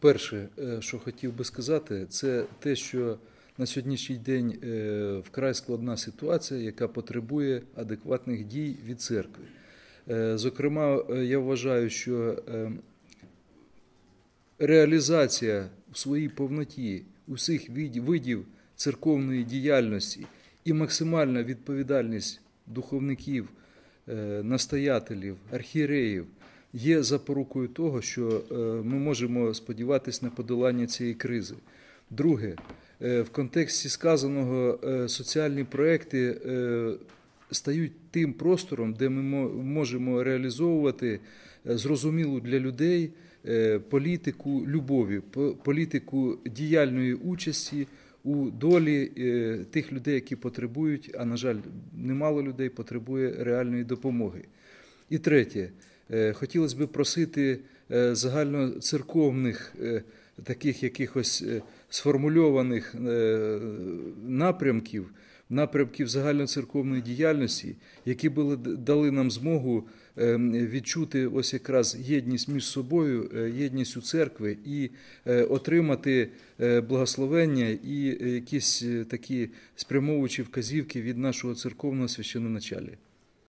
Перше, е, що хотів би сказати, це те, що на сьогоднішній день е, вкрай складна ситуація, яка потребує адекватних дій від церкви. Е, Зокрема, я вважаю, що реалізація в своїй повноті усіх видів церковної діяльності і максимальна відповідальність духовників, настоятелів, архієреїв є запорукою того, що е, ми можемо сподіватися на подолання цієї кризи. Друге, е, в контексті сказаного е, соціальні проекти стають тим простором, де ми можемо реалізовувати зрозумілу для людей політику любові, по- політику діяльної участі у долі тих людей, які потребують, а на жаль, немало людей потребує реальної допомоги. І третє, хотілося б просити е, загальноцерковних е, таких якихось е, сформульованих е, напрямків, напрямків загальноцерковної діяльності, які були дали нам змогу е, відчути ось якраз єдність між собою, е, єдність у церкви і е, отримати е, благословення і е, якісь е, такі спрямовуючі вказівки від нашого церковного священоначалія.